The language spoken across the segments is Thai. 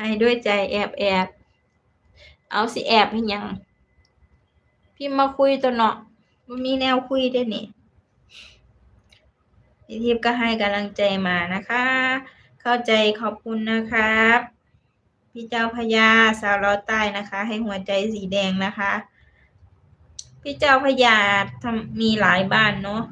ให้ด้วยใจแอบแอบเอาสิแอบให้ยัง พี่มาคุยตัวเนาะมันมีแนวคุยได้นี่พี่ทิพย์ก็ให้กำลังใจมานะคะ เข้าใจขอบคุณนะครับ พี่เจ้าพญาสาวเราใต้นะคะ ให้หัวใจสีแดงนะคะ พี่เจ้าพญาทำมีหลายบ้านเนาะ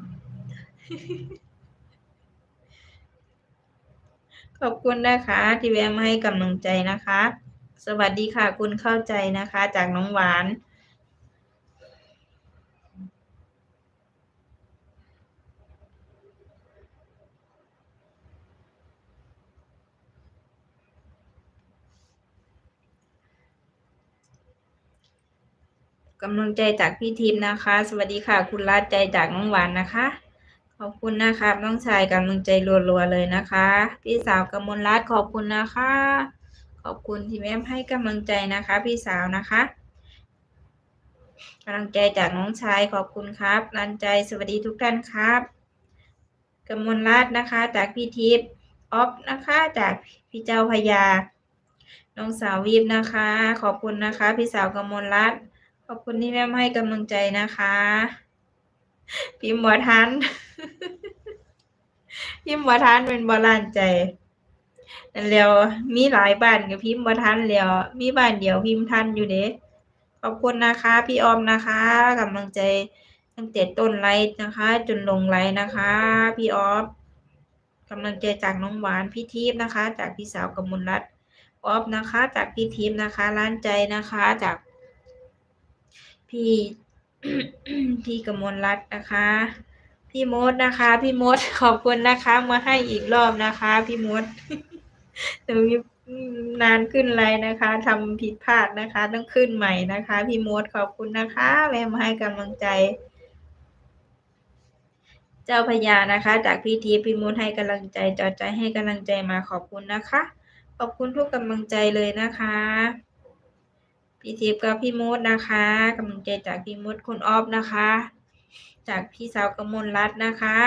ขอบคุณนะคะ ที่แวะมาให้กำลังใจนะคะ สวัสดีค่ะ คุณเข้าใจนะคะ จากน้องหวานกำลังใจจากพี่ทีมนะคะ สวัสดีค่ะ คุณรัดใจจากน้องหวานนะคะ ขอบคุณนะคะน้องชายกำลังใจรัวๆเลยนะคะ พี่สาวกำมลรัตน์ขอบคุณนะคะ ขอบคุณที่แม่ให้กำลังใจนะคะ พี่สาวนะคะกำลังใจจากน้องชายขอบคุณครับรันใจสวัสดีทุกท่านครับกำมลรัตน์นะคะ จากพี่ทิพย์ออฟนะคะจากพี่เจ้าพญาน้องสาววีบนะคะ ขอบคุณนะคะ พี่สาวกำมลรัตน์ขอบคุณที่แม่ให้กำลังใจนะคะ พิมพ์บ่ทันพิมพ์บ่ทันเป็นบ่ลานใจนั่นแล้วมีหลายบ้านก็พิมพ์บ่ทันแล้ว มีบ้านเดียวพิมพ์ทันอยู่เด้ขอบคุณนะคะ พี่ออมนะคะกำลังใจตั้งแต่ต้นไลฟ์นะคะ จนลงไลฟ์นะคะ พี่ออฟกำลังใจจากน้องหวานพี่ทิพย์นะคะ จากพี่สาวกมลรัตน์ออฟนะคะ จากพี่ทิพย์นะคะร้านใจนะคะจากพี่ พี่กมลรัตน์นะคะ พี่มดนะคะ พี่มดขอบคุณนะคะ มาให้อีกรอบนะคะ พี่มดหนูมีนานขึ้นไรนะคะทำผิดพลาดนะคะ ต้องขึ้นใหม่นะคะ พี่มดขอบคุณนะคะแวะมาให้กำลังใจ เจ้าพญานะคะ จากพี่ทีพี่มดให้กำลังใจจอดใจให้กำลังใจมาขอบคุณนะคะ ขอบคุณทุกกำลังใจเลยนะคะ พี่ทิพย์กับพี่มดนะคะกำลังใจจากพี่มดคุณออฟนะคะ จากพี่สาวกมลรัตน์นะคะ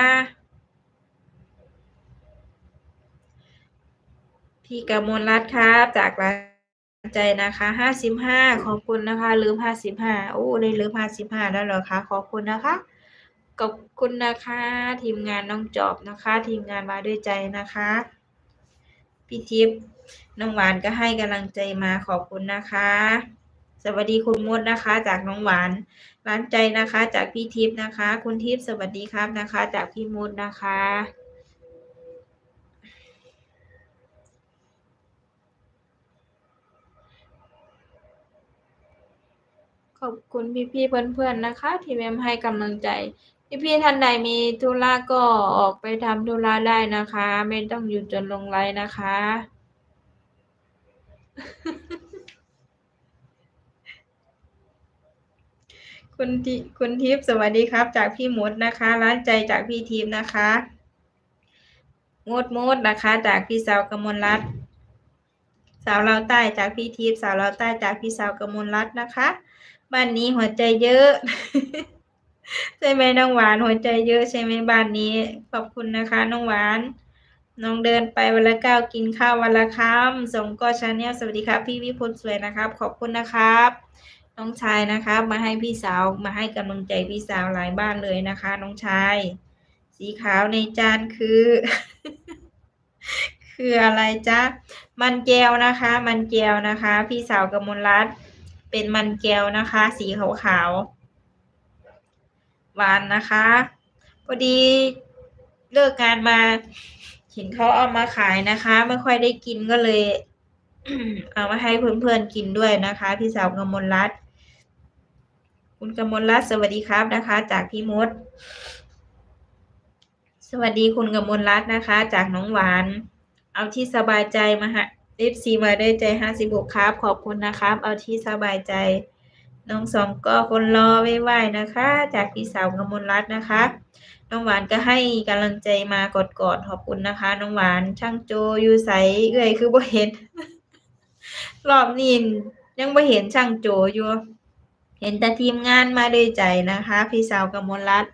พี่กมลรัตน์ครับ จากร้านใจนะคะห้าสิบห้าขอบคุณนะคะ ลืมห้าสิบห้าโอ้ได้ลืมห้าสิบห้าแล้วเหรอคะขอบคุณนะคะขอบคุณนะคะ ทีมงานน้องจอบนะคะ ทีมงานมาด้วยใจนะคะพี่ทิพย์น้องหวานก็ให้กำลังใจมาขอบคุณนะคะ สวัสดีคุณมดนะคะ จากน้องหวานร้านใจนะคะ จากพี่ทิพย์นะคะ คุณทิพย์สวัสดีครับนะคะ จากพี่มดนะคะ ขอบคุณพี่ๆเพื่อนๆนะคะ ที่แม่ให้กำลังใจ พี่ๆท่านใดมีธุระก็ออกไปทำธุระได้นะคะ ไม่ต้องอยู่จนลงไลน์นะคะ คุณทิคุณทิพย์สวัสดีครับ จากพี่มดนะคะร้านใจจากพี่ทิพย์นะคะมดมดนะคะ จากพี่สาวกมลรัตน์สาวเราวใต้จากพี่ทิพย์สาวเราวใต้จากพี่สาวกมลรัตน์นะคะบ้านนี้หัวใจเยอะใช่ไหมน้องหวานหัวใจเยอะใช่ไหมบ้านนี้ ขอบคุณนะคะ น้องหวาน น้องเดินไปวันละเก้ากินข้าววันละคำส่งก็ชาแนลสวัสดีครับ พี่วิพลสวยนะครับ ขอบคุณนะครับ น้องชายนะคะ มาให้พี่สาวมาให้กำลังใจพี่สาวหลายบ้านเลยนะคะ น้องชาย สีขาวในจานคือ คืออะไรจ๊ะมันแก้วนะคะ มันแก้วนะคะ พี่สาวกมลรัตน์เป็นมันแก้วนะคะ สีขาวๆหวานนะคะพอดีเลิกงานมาเห็นเขาเอามาขายนะคะ ไม่ค่อยได้กินก็เลย เอามาให้เพื่อนๆกินด้วยนะคะ พี่สาวกมลรัตน์ คุณกมลรัตน์สวัสดีครับนะคะ จากพี่มด สวัสดีคุณกมลรัตน์นะคะ จากน้องหวาน เอาที่สบายใจมาฮะเอฟซีมาได้ใจห้าสิบหกครับ ขอบคุณนะครับ เอาที่สบายใจน้องสองก็คนรอไว้ไหวนะคะ จากพี่สาวกมลรัตน์นะคะน้องหวานก็ให้กำลังใจมากดกอดขอบคุณนะคะ น้องหวานช่างโจอยู่ใสเอ้ยคือบ่เห็น รอบนี้ยังบ่เห็นช่างโจอยู่ เห็นแต่ทีมงานมาด้วยใจนะคะ พี่สาวกมลรัตน์